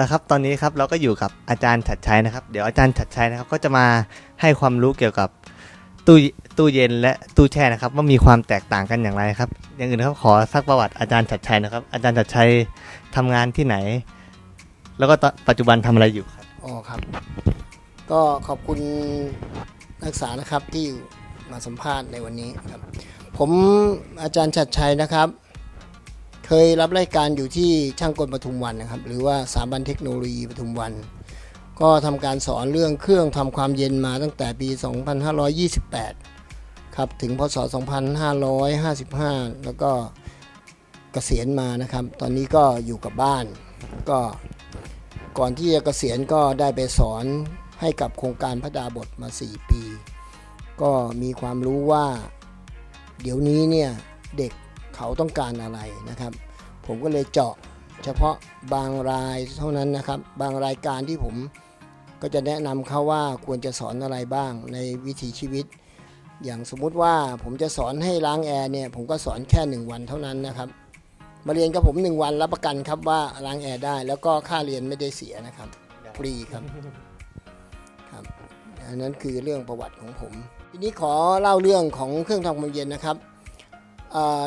ละครับตอนนี้ครับเราก็อยู่กับอาจารย์ชัดชัยนะครับ เดี๋ยวอาจารย์ชัดชัยนะครับก็จะมาให้ความรู้เกี่ยวกับตู้ตู้เย็นและตู้แช่นะครับ ว่ามีความแตกต่างกันอย่างไรครับ อย่างอื่นครับขอสักประวัติอาจารย์ชัดชัยนะครับ อาจารย์ชัดชัยทำงานที่ไหน แล้วก็ปัจจุบันทำอะไรอยู่ครับอ๋อครับ ก็ขอบคุณนักศึกษานะครับที่มาสัมภาษณ์ในวันนี้ครับ ผมอาจารย์ชัดชัยนะครับ เคยรับรายการอยู่ที่ช่างกลปทุมวันนะครับ หรือว่าสถาบันเทคโนโลยีปทุมวัน ก็ทำการสอนเรื่องเครื่องทำความเย็นมาตั้งแต่ปี 2528 ครับถึงพศ 2555 แล้วก็เกษียณมานะครับ ตอนนี้ก็อยู่กับบ้าน ก็ก่อนที่จะเกษียณก็ได้ไปสอนให้กับโครงการพระดาบทมา 4 ปี ก็มีความรู้ว่า เดี๋ยวนี้เนี่ยเด็ก เขาต้องการอะไรนะครับ ผมก็เลยเจาะเฉพาะบางรายเท่านั้นนะครับ บางรายการที่ผมก็จะแนะนำเขาว่าควรจะสอนอะไรบ้างในวิถีชีวิต อย่างสมมุติว่าผมจะสอนให้ล้างแอร์เนี่ยผมก็สอนแค่ 1 วันเท่านั้นนะครับ มาเรียนกับผม 1 วันรับประกันครับว่าล้างแอร์ได้ แล้วก็ค่าเรียนไม่ได้เสียนะครับฟรีครับครับอันนั้นคือเรื่องประวัติของผม ทีนี้ขอเล่าเรื่องของเครื่องทำความเย็นนะครับ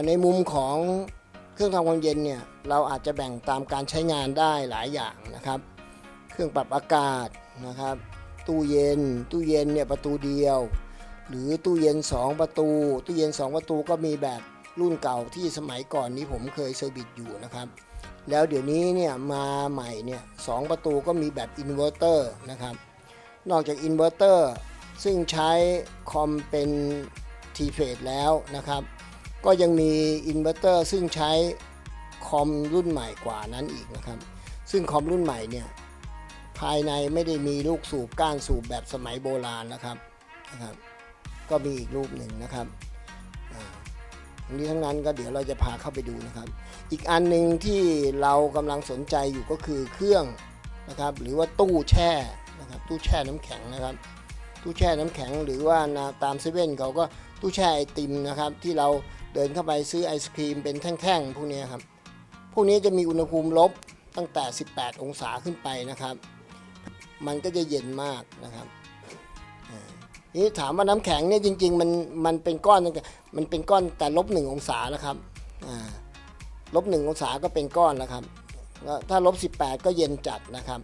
ในมุมของเครื่องทำความเย็นเนี่ยเราอาจจะแบ่งตามการใช้งานได้หลายอย่างนะครับ เครื่องปรับอากาศนะครับ ตู้เย็น ตู้เย็นเนี่ยประตูเดียว หรือตู้เย็น 2 ประตู ตู้เย็น 2 ประตูก็มีแบบรุ่นเก่าที่สมัยก่อนนี้ผมเคยเซอร์วิสอยู่นะครับ แล้วเดี๋ยวนี้เนี่ยมาใหม่เนี่ยสองประตูก็มีแบบอินเวอร์เตอร์นะครับ นอกจากอินเวอร์เตอร์ซึ่งใช้คอมเป็นทีเฟสแล้วนะครับ ก็ยังมีอินเวอร์เตอร์ซึ่งใช้คอมรุ่นใหม่กว่านั้นอีกนะครับ ซึ่งคอมรุ่นใหม่เนี่ยภายในไม่ได้มีลูกสูบก้านสูบแบบสมัยโบราณนะครับนะครับ ก็มีอีกรูปหนึ่งนะครับทั้งนี้ทั้งนั้นก็เดี๋ยวเราจะพาเข้าไปดูนะครับ อีกอันหนึ่งที่เรากำลังสนใจอยู่ก็คือเครื่องนะครับ หรือว่าตู้แช่นะครับตู้แช่น้ำแข็งนะครับ ตู้แช่น้ำแข็งหรือว่านาตามเซเว่นเขาก็ตู้แช่ไอติมนะครับ ที่เรา เดินเข้าไปซื้อไอศครีมเป็นแท่งๆ พวกนี้ครับ พวกนี้จะมีอุณหภูมิลบตั้งแต่ 18 องศาขึ้นไปนะครับ มันก็จะเย็นมากนะครับอ่านี่ถามว่าน้ำแข็งเนี่ยจริง ๆ มันมันเป็นก้อนมันเป็นก้อนแต่ลบหนึ่งองศาแล้วครับอ่าลบหนึ่งองศาก็เป็นก้อนแล้วครับถ้าลบ18ก็เย็นจัดนะครับ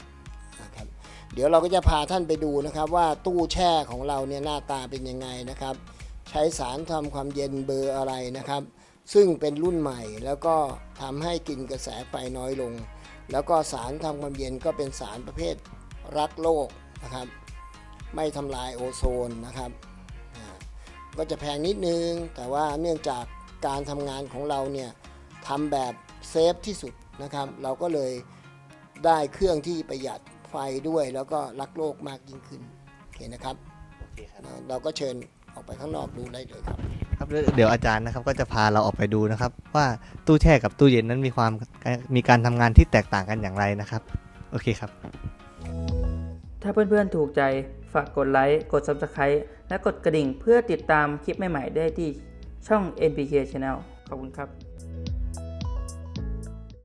นะครับ เดี๋ยวเราก็จะพาท่านไปดูนะครับ ว่าตู้แช่ของเราเนี่ยหน้าตาเป็นยังไงนะครับ ช้สารทำความเย็นเบอร์อะไรนะครับ ซึ่งเป็นรุ่นใหม่แล้วก็ทำให้กินกระแสไฟน้อยลง แล้วก็สารทำความเย็นก็เป็นสารประเภทรักโลกนะครับ ไม่ทำลายโอโซนนะครับอ่าก็จะแพงนิดนึง แต่ว่าเนื่องจากการทำงานของเราเนี่ยทำแบบเซฟที่สุดนะครับ เราก็เลยได้เครื่องที่ประหยัดไฟด้วยแล้วก็รักโลกมากยิ่งขึ้น โอเคนะครับโอเคครับนะเราก็เชิญ ออกไปข้างนอกดูได้เลยครับครับเดี๋ยวอาจารย์นะครับก็จะพาเราออกไปดูนะครับ ว่าตู้แช่กับตู้เย็นนั้นมีความมีการทำงานที่แตกต่างกันอย่างไรนะครับ โอเคครับ ถ้าเพื่อนๆถูกใจฝากกดไลค์กด Subscribe และกดกระดิ่งเพื่อติดตามคลิปใหม่ๆได้ที่ช่อง NPK Channel ขอบคุณครับ